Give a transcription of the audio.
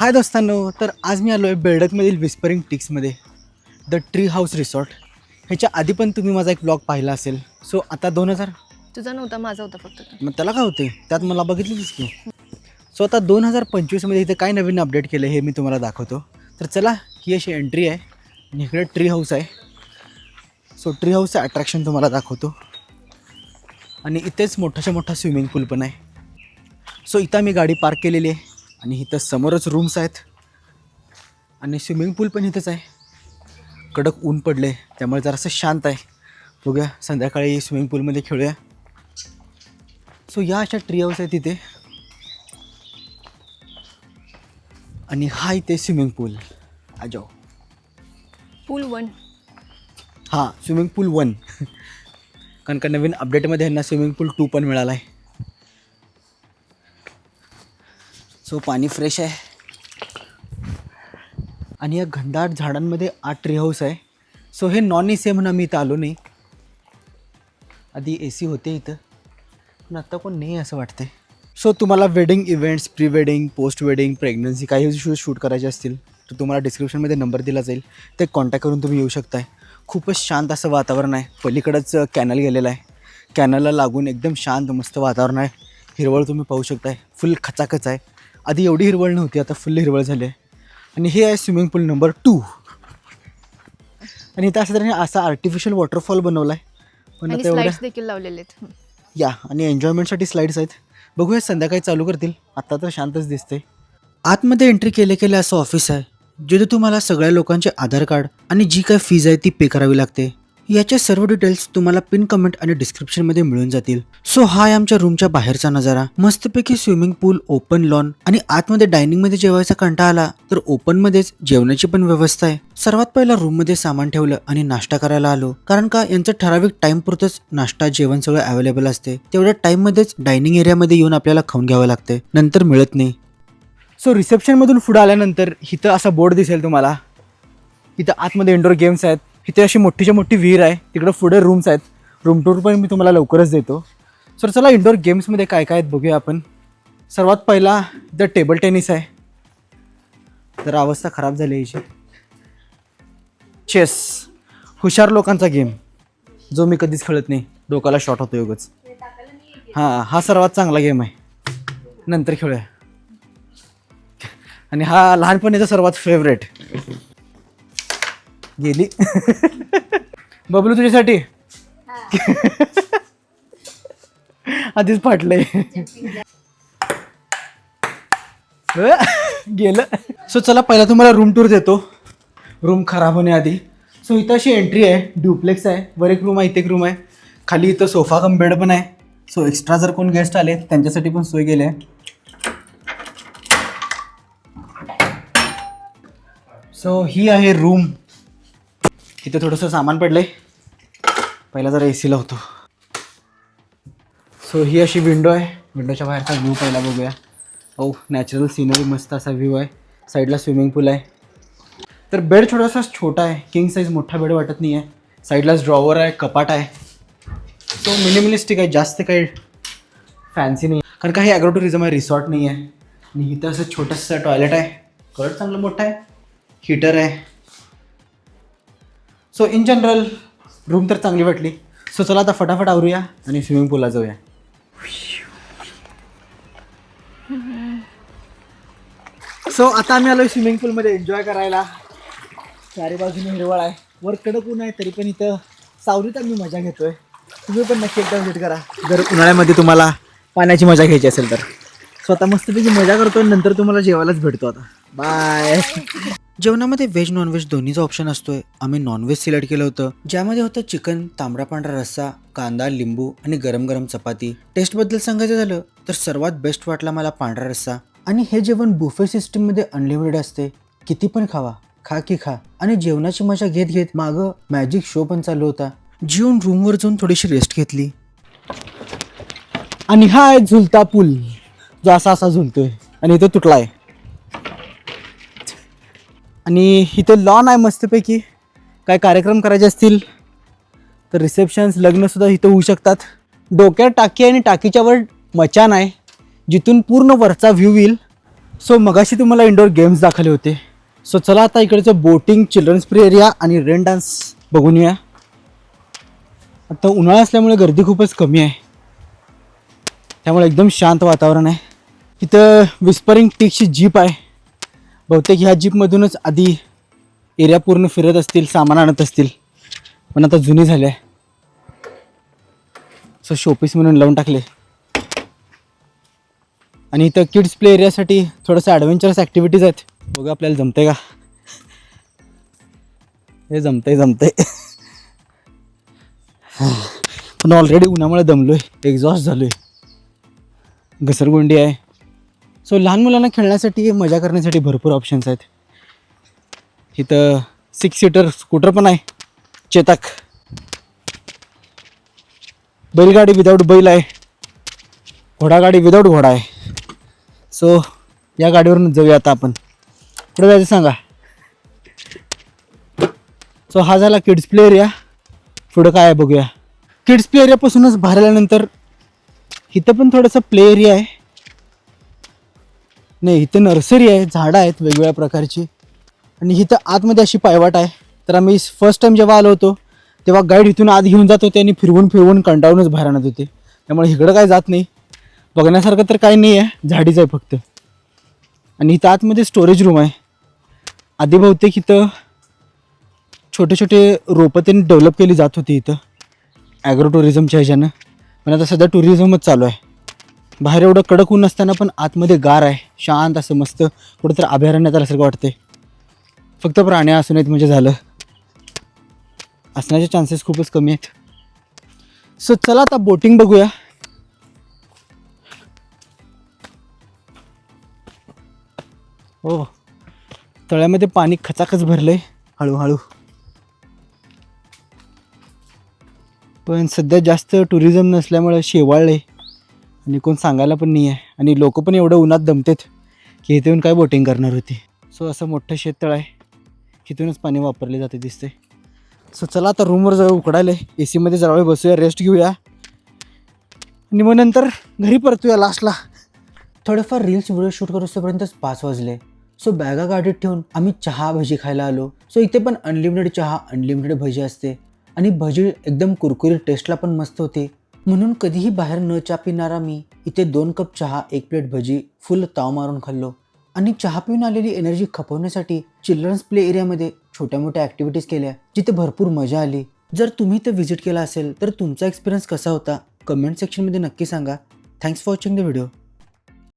हाय दोस्तांनो तर आज मी आलो आहे बेडकमधील विस्परिंग टिक्समध्ये द ट्री हाऊस रिसॉर्ट ह्याच्या आधी पण तुम्ही माझा एक ब्लॉग पाहिला असेल. सो आता दोन हजार तुझा नव्हता माझा होता फक्त. मग त्याला काय होते त्यात मला बघितलीच की. सो आता दोन हजार पंचवीसमध्ये इथे काय नवीन अपडेट केलं हे मी तुम्हाला दाखवतो. तर चला ही अशी एंट्री आहे. आणि इकडे ट्री हाऊस आहे. सो ट्री हाऊसचं अट्रॅक्शन तुम्हाला दाखवतो. आणि इथेच मोठाच्या मोठा स्विमिंग पूल पण आहे. सो इथं मी गाडी पार्क केलेली आहे. आणि इथं समोरच रूम्स आहेत. आणि स्विमिंग पूल पण इथंच आहे. कडक ऊन पडले त्यामुळे जरासं शांत आहे. बघूया संध्याकाळी स्विमिंग पूलमध्ये खेळूया. सो या अशा ट्री हाऊस आहे तिथे आणि हा इथे स्विमिंग पूल आजाओ पूल वन हां स्विमिंग पूल वन कारण का नवीन अपडेटमध्ये ह्यांना स्विमिंग पूल टू पण मिळाला आहे सो पाणी फ्रेश आहे. आणि या घनदाट झाडांमध्ये आठ ट्री हाऊस आहे. सो हे नॉन ए सी म्हणून आम्ही इथं आलो नाही. आधी ए सी होते इथं. पण आत्ता कोण नाही असं वाटते सो तुम्हाला wedding events pre wedding post wedding pregnancy काही शूज शूट करायचे असतील तर तुम्हाला डिस्क्रिप्शनमध्ये नंबर दिला जाईल. ते कॉन्टॅक्ट करून तुम्ही येऊ शकताय. खूपच शांत असं वातावरण आहे. पलीकडंच कॅनल गेलेलं आहे. कॅनलला लागून एकदम शांत मस्त वातावरण आहे. हिरवळ तुम्ही पाहू शकताय. फुल खचाखच आहे. आधी एवढी हिरवळ नव्हती आता फुल हिरवळ झाली आहे. आणि हे आहे स्विमिंग पूल नंबर टू आणि इथं असं तऱ्हेने असा आर्टिफिशियल वॉटरफॉल बनवला आहे पण आता एवढ्या स्लाइड्स देखील लावलेले आहेत. या आणि एन्जॉयमेंटसाठी स्लाईड्स आहेत. बघूया संध्याकाळी चालू करतील. आत्ता तर शांतच दिसते आतमध्ये एंट्री केले केले असं ऑफिस आहे जिथे तुम्हाला सगळ्या लोकांचे आधार कार्ड आणि जी काय फीज आहे ती पे करावी लागते. याच्या सर्व डिटेल्स तुम्हाला पिन कमेंट आणि डिस्क्रिप्शनमध्ये मिळून जातील. सो हा आहे आमच्या रूमच्या बाहेरचा नजारा. मस्तपैकी स्विमिंग पूल ओपन लॉन आणि आतमध्ये डायनिंगमध्ये जेवायचा कंटा आला तर ओपनमध्येच जेवणाची पण व्यवस्था आहे. सर्वात पहिला रूममध्ये सामान ठेवलं आणि नाश्ता करायला आलो. कारण का यांचं ठराविक टाइम पुरतच नाश्ता जेवण सगळं अवेलेबल असते. तेवढ्या टाइममध्येच डायनिंग एरियामध्ये येऊन आपल्याला खाऊन घ्यावं लागते नंतर मिळत नाही. सो रिसेप्शनमधून पुढे आल्यानंतर इथं असा बोर्ड दिसेल तुम्हाला. इथं आतमध्ये इंडोर गेम्स आहेत. इथे अशी मोठीच्या मोठी विहीर आहे. तिकडं पुढे रूम्स आहेत. रूम टूर पण मी तुम्हाला लवकरच देतो. सर चला इंडोर गेम्समध्ये काय काय आहेत बघूया आपण. सर्वात पहिला द टेबल टेनिस आहे. तर अवस्था खराब झाली आहे याची. चेस हुशार लोकांचा गेम जो मी कधीच खेळत नाही. डोक्याला शॉट होतो योगच हां हा सर्वात चांगला गेम आहे. नंतर खेळूया. आणि हा लहानपणीचा सर्वात फेवरेट गेली. बबलू तुझ्यासाठी? आधीच फाटलंय. गेलं. सो चला पहिला तुम्हाला रूम टूर देतो. रूम खराब होण्याआधी. सो इथं अशी एंट्री आहे. ड्युप्लेक्स आहे. वर एक रूम आहे इथे एक रूम आहे. खाली इथं सोफा कम बेड पण आहे. सो एक्स्ट्रा जर कोण गेस्ट आले त्यांच्यासाठी पण सोय केली आहे. सो ही आहे रूम इथे थोडंसं सामान पडलंय. पहिला जरा ए सीला होतो. सो ही अशी विंडो आहे. विंडोच्या बाहेरचा व्ह्यू पहिला बघूया. ओ नॅचरल सिनरी मस्त असा व्ह्यू आहे. साईडला स्विमिंग पूल आहे. तर बेड थोडासा छोटा आहे. किंग साईज मोठा बेड वाटत नाही आहे साईडलाच ड्रॉवर आहे कपाट आहे. सो मिनिमलिस्टिक आहे. जास्त काही फॅन्सी नाही कारण का हे ॲग्रो टुरिझम आहे रिसॉर्ट नाही आहे आणि इथं असं छोटंसं टॉयलेट आहे. कट चांगलं मोठं आहे. हीटर आहे. सो इन जनरल रूम तर चांगली वाटली. सो चला आता फटाफट आवरूया आणि स्विमिंग पूलला जाऊया. सो आता आम्ही आलो स्विमिंग पूलमध्ये एन्जॉय करायला. चारी बाजूने हिरवळ आहे. वर कडक ऊन आहे तरी पण इथं सावलीत आम्ही मजा घेतोय. तुम्ही पण नक्की एकदा व्हिजिट करा. जर उन्हाळ्यामध्ये तुम्हाला पाण्याची मजा घ्यायची असेल तर. स्वतः मस्तपैकी मजा करतो नंतर तुम्हाला जेवायलाच भेटतो आता. बाय जेवणामध्ये व्हेज नॉनव्हेज दोन्हीचा ऑप्शन असतोय. आम्ही नॉनव्हेज सिलेक्ट केलं होतं. ज्यामध्ये होतं चिकन तांबडा पांढरा रस्सा कांदा लिंबू आणि गरम गरम चपाती. टेस्टबद्दल सांगायचं झालं तर सर्वात बेस्ट वाटला मला पांढरा रस्सा. आणि हे जेवण बुफे सिस्टीममध्ये अनलिमिटेड असते. किती पण खावा खा की खा. आणि जेवणाची मजा घेत घेत मागं मॅजिक शो पण चालू होता. जेवून रूमवर जाऊन थोडीशी रेस्ट घेतली. आणि हा आहे झुलता पूल. जो असा असा झुलतोय. आणि इथं तुटलाय. आणि इथं लॉन आहे मस्तपैकी. काय कार्यक्रम करायचे असतील तर रिसेप्शन्स लग्नसुद्धा इथं होऊ शकतात. डोक्यात टाकी आणि टाकीच्या वर मचान आहे. जिथून पूर्ण वरचा व्ह्यू येईल. सो मगाशी तुम्हाला इंडोर गेम्स दाखवले होते. सो चला आता इकडचं बोटिंग चिल्ड्रन्स प्ले एरिया आणि रेन डान्स बघून येऊया आता उन्हाळा असल्यामुळे गर्दी खूपच कमी आहे. त्यामुळे एकदम शांत वातावरण आहे. इथं विस्परिंग टिकची जीप आहे. बहुतेक ह्या जीपमधूनच आधी एरिया पूर्ण फिरत असतील सामान आणत असतील. पण आता जुनी झाली आहे. सो शोपीस म्हणून लावून टाकले. आणि इथं किड्स प्ले एरियासाठी थोडंसं ॲडव्हेंचरस ॲक्टिव्हिटीज आहेत. बघा आपल्याला जमतंय का? हे जमतंय जमतंय. पण ऑलरेडी उन्हामुळे दमलोय. एक्झॉस्ट झालोय. घसरगुंडी आहे. सो लहान मुलांना खेळण्यासाठी मजा करण्यासाठी भरपूर ऑप्शन्स आहेत. इथं सिक्स सीटर स्कूटर पण आहे. चेतक. बैलगाडी विदाऊट बैल आहे. घोडागाडी विदाऊट घोडा आहे. सो या गाडीवरून जाऊया आता आपण. पुढे जायचं सांगा. सो हा झाला किड्स प्ले एरिया पुढं काय आहे बघूया. किड्स प्ले एरियापासूनच बाहेर आल्यानंतर इथं पण थोडंसं प्ले एरिया आहे. नाही इथं नर्सरी आहे झाडं आहेत वेगवेगळ्या प्रकारची. आणि इथं आतमध्ये अशी पायवाट आहे. तर आम्ही फर्स्ट टाइम जेव्हा आलो होतो तेव्हा गाईड इथून आत घेऊन जात होते आणि फिरवून फिरवून कंटाळूनच बाहेर आणत होते. त्यामुळे इकडं काय जात नाही. बघण्यासारखं तर काही नाही आहे झाडीच आहे फक्त. आणि इथं आतमध्ये स्टोरेज रूम आहे. आधी बहुतेक इथं छोटे छोटे रोपं त्यांनी डेव्हलप केली जात होती इथं. ॲग्रो टुरिझमच्या ह्याच्यानं. पण आता सध्या टुरिझमच चालू आहे. बाहेर एवढं कडक ऊन असताना पण आतमध्ये गार आहे. शांत असं मस्त. कुठंतरी अभयारण्यात आल्यासारखं वाटते फक्त प्राणी असू नयेत म्हणजे झालं. असण्याचे चान्सेस खूपच कमी आहेत. सो चला आता बोटिंग बघूया. हो. तळ्यामध्ये पाणी खचाखच भरलंय. हळूहळू. पण सध्या जास्त टुरिझम नसल्यामुळे शेवाळले आणि कोण सांगायला पण नाही आहे आणि लोक पण एवढं उन्हात दमतेत की इथे येऊन काय बोटिंग करणार होती. सो असं मोठं शेततळ आहे. तिथूनच पाणी वापरले जाते दिसते. सो चला आता रूमवर जाऊ उकडायला. ए सीमध्ये जरावे बसूया रेस्ट घेऊया. आणि मग नंतर घरी परतूया लास्टला थोडेफार रील्स व्हिडिओ शूट करूपर्यंतच पाच वाजले. सो बॅगा गाडीत ठेवून आम्ही चहा भजी खायला आलो. सो इथे पण अनलिमिटेड चहा अनलिमिटेड भजी असते. आणि भजी एकदम कुरकुरी टेस्टला पण मस्त होते. म्हणून कधीही बाहेर न चहा पिणारा मी इथे दोन कप चहा एक प्लेट भजी फुल ताव मारून खाल्लो. आणि चहा पिऊन आलेली एनर्जी खपवण्यासाठी चिल्ड्रन्स प्ले एरियामध्ये छोट्या मोठ्या ॲक्टिव्हिटीज केल्या जिथे भरपूर मजा आली. जर तुम्ही इथं व्हिजिट केला असेल तर तुमचा एक्सपिरियन्स कसा होता? कमेंट सेक्शनमध्ये नक्की सांगा. Thanks for watching the video